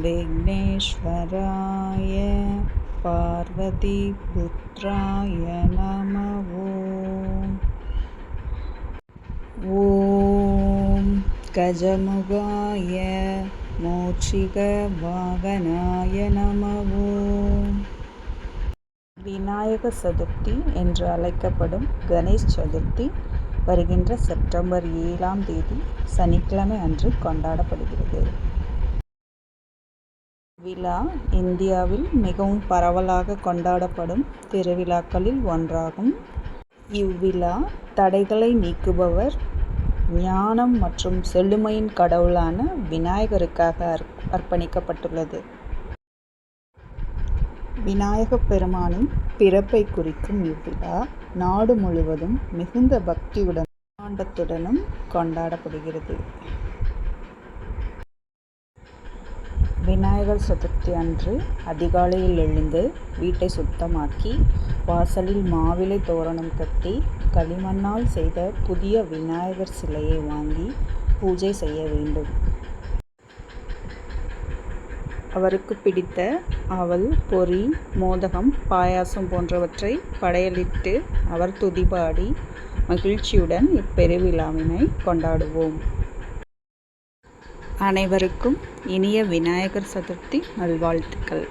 विघ्नेश्वराय पार्वतीपुत्राय नमः ॐ गजमुगाय மோட்சிகவாகனாய நமவோ விநாயக சதுர்த்தி என்று அழைக்கப்படும் கணேஷ் சதுர்த்தி வருகின்ற செப்டம்பர் ஏழாம் தேதி சனிக்கிழமை அன்று கொண்டாடப்படுகிறது விழா இந்தியாவில் மிகவும் பரவலாக கொண்டாடப்படும் திருவிழாக்களில் ஒன்றாகும். இவ்விழா தடைகளை நீக்குபவர் ஞானம் மற்றும் செழுமையின் கடவுளான விநாயகருக்காக அர்ப்பணிக்கப்பட்டுள்ளது. விநாயகப் பெருமானின் பிறப்பை குறிக்கும் இவ்விழா நாடு முழுவதும் மிகுந்த பக்தியுடன் ஆண்டத்துடனும் கொண்டாடப்படுகிறது. விநாயகர் சதுர்த்தி அன்று அதிகாலையில் எழுந்து வீட்டை சுத்தமாக்கி வாசலில் மாவிலை தோரணம் கட்டி களிமண்ணால் செய்த புதிய விநாயகர் சிலையை வாங்கி பூஜை செய்ய வேண்டும். அவருக்கு பிடித்த அவல் பொரி மோதகம் பாயாசம் போன்றவற்றை படையலிட்டு அவர் துதிபாடி மகிழ்ச்சியுடன் இப்பெருவிழாவினை கொண்டாடுவோம். அனைவருக்கும் இனிய விநாயகர் சதுர்த்தி நல்வாழ்த்துக்கள்.